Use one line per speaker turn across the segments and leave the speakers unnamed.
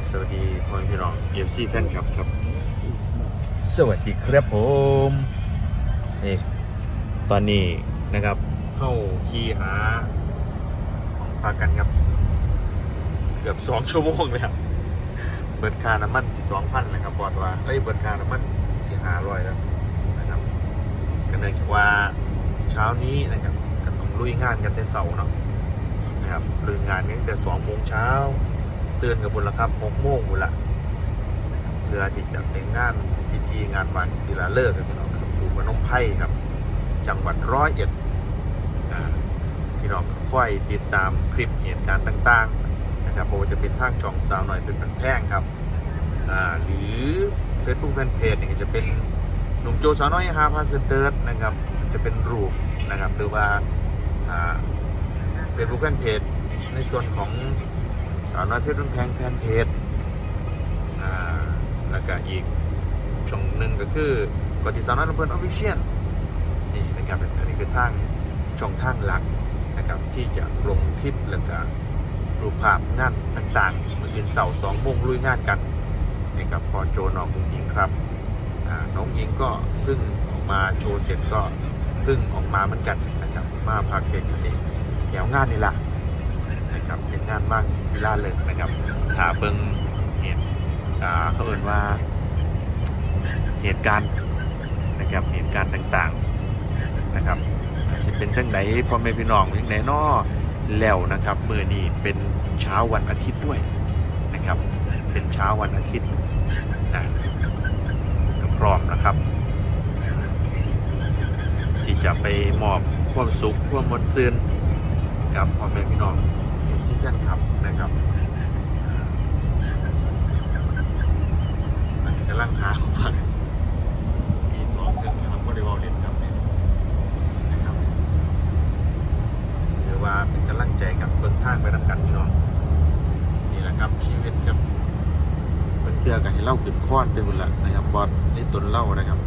บสวัสดีพ่อแม่พี่น้องเอฟซีแฟนคลับครับ สวัสดีครับผมนี่ตอนนี้นะครับเข้าขี่หาของพากันครับ เกือบสองชั่วโมงเลยครับเบิดคาน้ำมันสี่สองพันนะครับบอดว่าเอ้ยเบิดคาน้ำมันสี่ห้าร้อยแล้วนะครับก็เนื่องจากว่าเช้านี้นะครับก็ต้องลุยงานกันแต่เสาร์เนาะนะครับลุยงานกันตั้งแต่สองโมงเช้าเตือนกับบุญละครับหกโมงบุญละเพื่อที่จะเป็นงานพิธีงานวันศิลาฤกษ์ครับพี่น้องครับอยู่บนนมไผ่ครับ จังหวัดร้อยเอ็ดพี่น้องค่อยติดตามคลิปเหตุการณ์ต่าง ๆ นะครับโมจะเป็นทางช่องสาวหน่อยเป็นแพงครับหรือเฟซบุ๊กแฟนเพจเนี่ยจะเป็นหนุ่มโจสาวน้อยฮาพาสเตอร์นะครับจะเป็นรูปนะครับหรือว่าเฟซบุ๊กแฟนเพจในส่วนของ สาวน้อยเพชรรุ่นแพงแฟนเพจอ่าแล้วก็อีกช่องหนึ่งก็คือกติสาวน้อยลำเพลินออฟฟิเชียลนี่นะครับอันนี้คือทางช่องทางหลักนะครับที่จะลงคลิปแล้วก็รูปภาพงานต่างๆมืออื่นเสาร์สองโมงลุยงานกันนี่กับพอโจน้องอุ้งอิงครับน้องอิงก็เพิ่งออกมาโชว์เสร็จก็เพิ่งออกมาเหมือนกันนะครับมาพักเก่งกันเองแถวงานนี่แหละ นะครับเป็นงานบ้างศิลาเลยนะครับถ้าเบิ่งเหตุเขาเอ่นว่าเหตุการณ์นะครับเหตุการณ์ต่างๆนะครับจะเป็นจังไหนพ่อแม่พี่น้องยังไหนนอแล้วนะครับเมื่อนี้เป็นเช้าวันอาทิตย์ด้วยนะครับ เป็นเช้าวันอาทิตย์นะก็พร้อมนะครับ ที่จะไปมอบความสุขความมนต์ซื่นกับพ่อแม่พี่น้อง ซิกันครับนะครับอันนี้กำลังหาฟังมีสองเครื่องนะครับบริวารเล่นครับนะครับถือว่าเป็นกำลังใจกับเบิ่งทางไปนำกันพี่น้องนี่แหละครับชีวิตกับเพิ่นเชื่อกันให้เล่าขึ้นค้อนไปหมดละนะครับบอสนี่ตนเล่านะครับ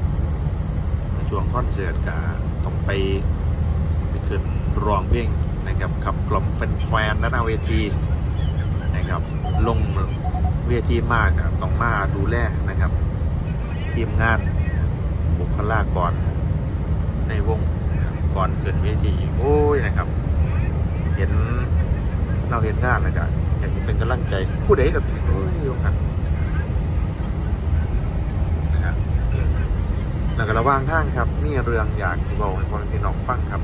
ในช่วงคอนเสิร์ตก็ต้องไปไปขึ้นรองเพลง นะครับขับกล่อมแฟนๆด้านหน้าเวทีนะครับลงเวทีมากต้องมาดูแลนะครับ ทีมงานบุคลากรในวงก่อนขึ้นเวทีโอ้ยนะครับ เห็นเราเห็นงานแล้วก็อยากจะเป็นกำลังใจผู้ใดกับโอ้ยว่ากันนะครับแล้วก็ระว่างทางครับ มีเรื่องอยากสิบอกให้พ่อพี่น้องฟังครับ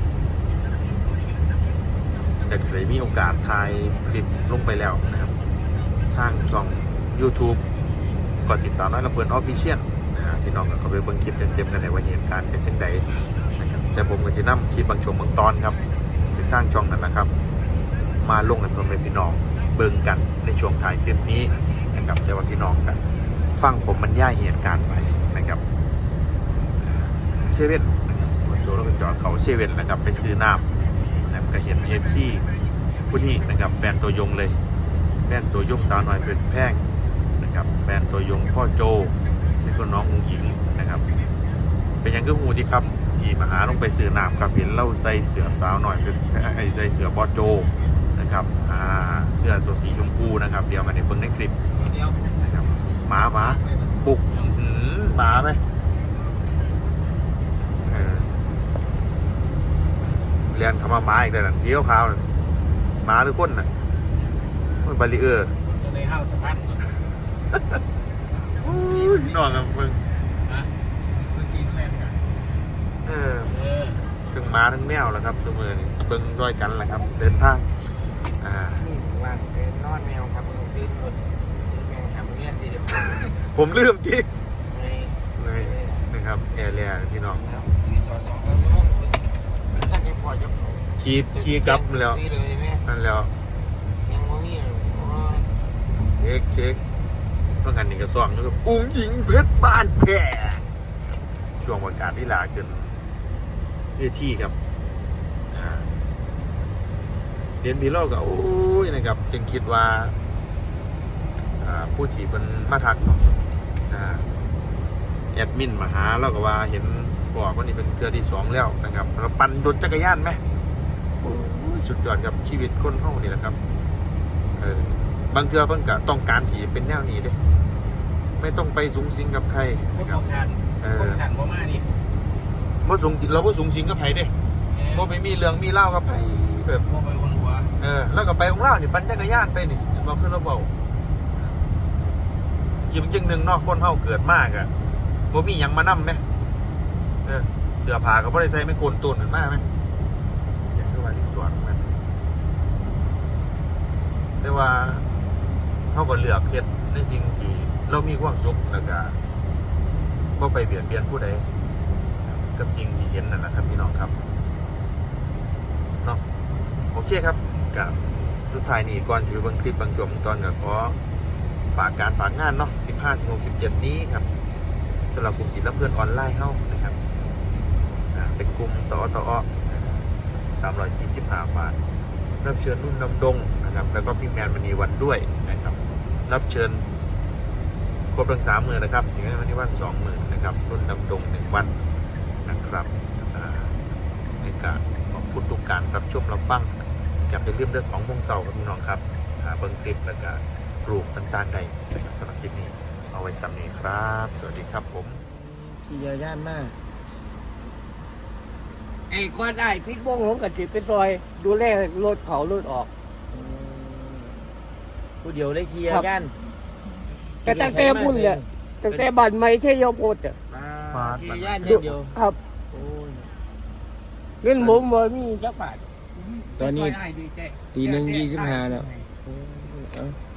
แต่เคยมีโอกาสถ่ายคลิปลงไปแล้วนะครับ ทางช่อง YouTube ก่อติดสาวน้อยลำเพลินออฟฟิเชียลนะฮะพี่น้องก็เขาไปเบิ่งคลิปเต็มๆกันเลยว่าเหตุการณ์เป็นจังใดนะครับแต่ผมก็จะนำคลิปบางช่วงบางตอนครับเป็นทางช่องนั้นนะครับ มาลงกันพ่อแม่พี่น้องเบิ่งกันในช่วงถ่ายคลิปนี้นะครับแต่ว่าพี่น้องกันฟังผมบรรยายเหตุการณ์ไปนะครับเซเว่นนะครับโจแล้วก็จอดเขาเซเว่นนะครับไปซื้อน้ำ ก็เห็นเอฟซีผู้นี้นะครับแฟนตัวยงเลย แฟนตัวยงสาวหน้อยเป็นแพงนะครับแฟนตัวยงพ่อโจนี่ก็น้องอุงหญิงนะครับ เป็นยังก็หูที่ครับที่มาหาลงไปซื้อน้ำครับเห็นเล่าใส่เสือสาวหน่อยเป็นไอ้ใส่เสือบอโจนะครับอ่าเสื้อตัวสีชมพูนะครับ เดี๋ยวมาในเบิ้งในคลิป
เดียว
นะครับหมาหมาบุกหมาไหมเออเรีย นคำว่าหมาอีกแล้วนั่นสีขาวๆนั่นหมาหรือคนน่ะมันบาริเออร์
จะเลยห้าวสะพานก่อน
อุ้ยนอนกับมึง
นะเมื่อกี้แล่นกัน
เออ
เออ
ทั้งหมาทั้งแมวแหละครับทุกมือนี่เบิ้งด้วยกันแหละครับ เดินทางอ่า
นี่ว่างเป็นนอนแมวครับมันตื่นหมดแมวทำเนี่ยทีเดียว
ผมลืมที่
ใน
เลยนะครับแอร์เรียพี่น้อง
แล้วสี่สองสองแล้วก็ท่านยัง พอจะ
ขี่ขี่กลับแล้ว
ซีเลยแม่
นั่นแล้ว
ยังไม่มีอ๋อ
เช็คเช็คต้องกันนี่ก็ซ้อมอยู่กับอุ้งหญิงเพชรบ้านแพร่ช่วงวันการที่ลาขึ้นเวทีครับเรียนบีโลก็โอ้ยนะครับ จึงคิดว่าผู้ที่เป็นมาทักเนาะแอดมินมาหาเราก็ว่าเห็น บอกว่านี่เป็นเครือที่สองแล้วนะครับเราปั่นรถจักรยานไหมโอ้ยสุดยอดครับชีวิตคนเฮานี่แหละครับเออบางเทื่อเพิ่นก็ต้องการสีเป็นแนวนี้เด้ไม่ต้องไปสูงสิงกับใคร
คน
นะค
บ
รั
อบกขัน
เอ
คน
อ
ขันบ่มานี่
บ่สูงสิงเราก็สูงสิงกับไผเด้บ่ไปมีเรื่องมีเล่าวกับไผแบบ
บ่ไปวนหัว
เออแล้วก็ไปของเรานี่ปั่นจักรยานไปนี่เห็นบ่คือเราเว้าจริงจริงหนึงเนอกคนเฮาเกิดมากอะบ่มีหยังมานำแหม เออเสื้อผ้าก็บ่ได้ใส่ไม่โกนต้นนั่นมาแหมอย่างที่ว่าที่สวนมันแต่ว่าเฮาก็เลือกเฮ็ดในสิ่งที่เรามีความสุขแล้วก็บ่ไปเบียดเบียนผู้ใดกับสิ่งที่เห็นนั่นแหละครับพี่น้องครับเนาะโอเคครับกับสุดท้ายนี้ก่อนสิไปเบิ่งคลิปบางช่วงบางตอนก็ขอฝากการฝากงานเนาะ15 16 17 นี้ครับสำหรับกลุ่มจิตและเพื่อนออนไลน์เฮานะครับ เป็นกลุ่มต่อต่อ345 บาท รับเชิญนุ่นดำดงนะครับ แล้วก็พี่แมนมณีวันด้วยนะครับ รับเชิญครบทั้งสามหมื่นนะครับถึงวันนี้วันสองหมื่นนะครับ นุ่นดำดงหนึ่งวันนะครับในการขอบคุณทุกการรับชมรับฟังอย่าไปลืมเดือสองโมงเสาร์ครับพี่น้องครับหาเบิ้งคลิปแล้วก็รูปต่างๆใดนะครับสำหรับคลิปนี้ เอาไว้สำนีครับ สวัสดีครับผม
ขี่ยาย่านมาก ไอ้ก้อนได้พิษวงผมกับจิตเป็นรอย ดูแลรถเขารถออก
ผู้เดียวได้ขี่
ครับ
ย่าน
แต่ตั้งแต่พุ่นเนี่ยตั้งแต่บันไม่ใช่ยมโพดอะ
ขี่ย่านอย่างเดียว
ครับ
โอ้ย
เงินผมบ่มีจักบาท
ตอนนี้
ได้ดีใจ
ตีหนึ่งยี่สิบห้าแล้ว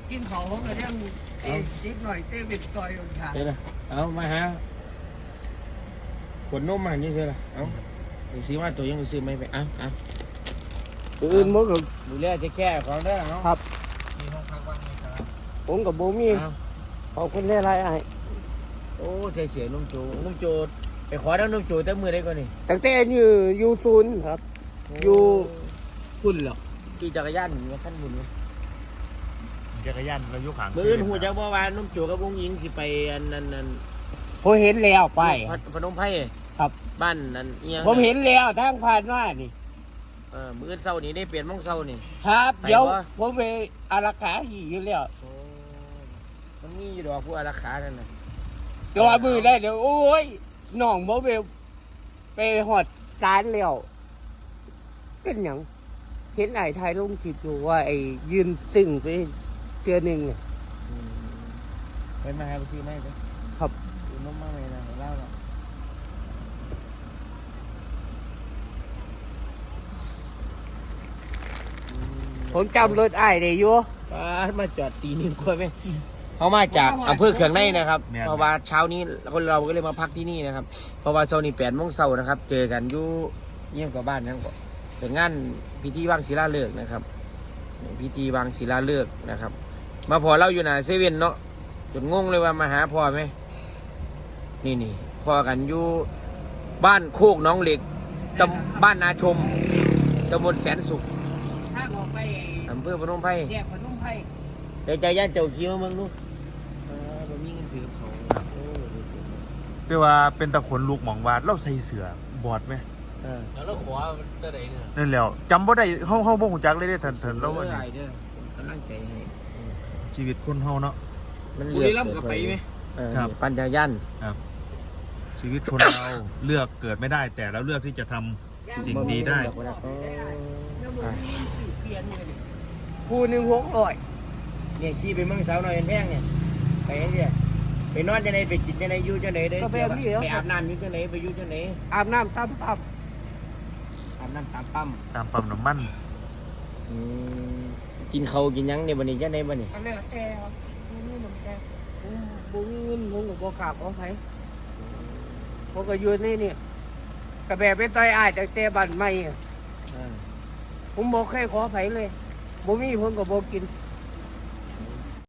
กินของผมก็ยังเอ๊ะนิดหน่อยเต้เป็นซอยองศา
เดี๋ยวนะเอามาหาขวดนมมานี่ใช่ละเอาไป ซื้อมาตัวยังไปซื้อไม่ไปเอะอะ
อื่นผมก็
ดูแลจะแค่ของได้เอา
ครับ
มีห้องพักว่างไหมครับ
ผมกับบ่มี
เอา
ขอบคุณหลายๆไอ้
โอ้ใส่เสียนุ่มโจนุ่มโจไปขอแล้วนุ่มโจแต่มือได้ก่อนนี่
ตั้งแต่อยู่อยู่ศูนย์ครับ อยู่พุ่นหรอก
ขี่จักรยานหนีมาขั้นบุญเลย
จักรยานเรายุขาง
มืออื่นหูจักบ่ว่านุ่มโจกับวงหญิงสิไปอันนั้นนั่น
ผมเห็นแล้วไป
พัดพนมไผ่
ครับ
บ้านนั่นเอียง
ผมเห็นแล้วทางผ่านมานี่
เออมืออื่นเศร้านี่ได้เปลี่ยนโมงเศร้านี่
ครับ
ไป
เดี๋ยว
วะ
ผมไปอารักขาหีอยู่แล้ว
โอ้มันมีอยู่ดอกผู้อารักขานั่นน่ะ
ตัวมือได้เดี๋ยวโอ้ยน้องผมไปไปหอดจานแล้วเป็นหยังเห็นไอ้ชายลงคลิปอยู่ว่าไอ้ยืนซึ่งไปเจือหนึ่งอะ
อืมไปมาหาไปซื้อไม่ไป
ครับ
ซื้อนมมาไหมนะเล่าหน่อย
ผมจำรถไอ้ายได้อยู่
ป้าดมาจอดตีหนึ่งกว่าไหม เขามาจากอำเภอเขื่องในนะครับเพราะว่าเช้านี้คนเราก็เลยมาพักที่นี่นะครับ เพราะว่าเช้านี้แปดโมงเช้านะครับ เจอกันอยู่เยี่ยมกับบ้านทั้งหมดเป็นงานพิธีวางศิลาฤกษ์นะครับ พิธีวางศิลาฤกษ์นะครับ มาพอเราอยู่หนาเซเว่นเนาะจนงงเลยว่ามาหาพ่อไหมนี่นี่พ่อกันอยู่บ้านโคกหน้องเหล็กตำบ้านนาชมตำบลแสนสุข
ถ้าออกไป
อำเภอพนมไพร
แยกพนมไพร
เดี๋ยวใจย่านเจ้าขี้มาเมืองดูเออผมมีเงินซื้อเขาโอ้
แต่ว่าเป็นตะขนลูกหมองวาดเราใส่เสือบอดไหม
เออ
แล้วเราขวาจะไหนเนี่ย
นั่นแหล้วจำบ่ได้เฮาเฮาบ่ฮู้จักเลยเด้เถินเถินแล้ววัน
เออ
นี้
ไอ้เด้อกำลังใจให้
ชีวิตคนเฮาเนาะ
มัน
บุ
เลื
รี
อก
รัมย์กับไปไหม
เออ
ครับ
นี่ปัญญายัน
ชีวิตคนเรา เลือกเกิดไม่ได้ แต่เราเลือกที่จะทำสิ่งดีได้
เอออะ
คู่หนึ่งหกร้อย
เนี่ยขี่ไปเมืองสาวน้อยเป็นแพงเนี่ยไปเห็นเดียไปนอนจะไหนไปกินจะไหนอยู่จะไหนได้
ก็
เสี
แบ
ย
บ
บ่
นี้เหรอ
ไปอาบน้ำอยู่จะไหนไปอยู่จะไหน
อาบน้ำตั้มปั๊บ
อาบน้ำตามปั๊ม
ตามปั๊มน้ำมัน
อืมกินเขาวกินหยังในบันนี้จะไหนบันนี้
อันนี้แกครับอันนี้น้ำแกผมบ่มีเงินผมกับบ่ขาบเอาไปผมก็อยู่ในนี่กระแบบไปต่อยอ้ายจากแต่บันไม่อะ
เออ
ผมบอกแค่ขอไผเลยบ่มีผมก็บ่กิน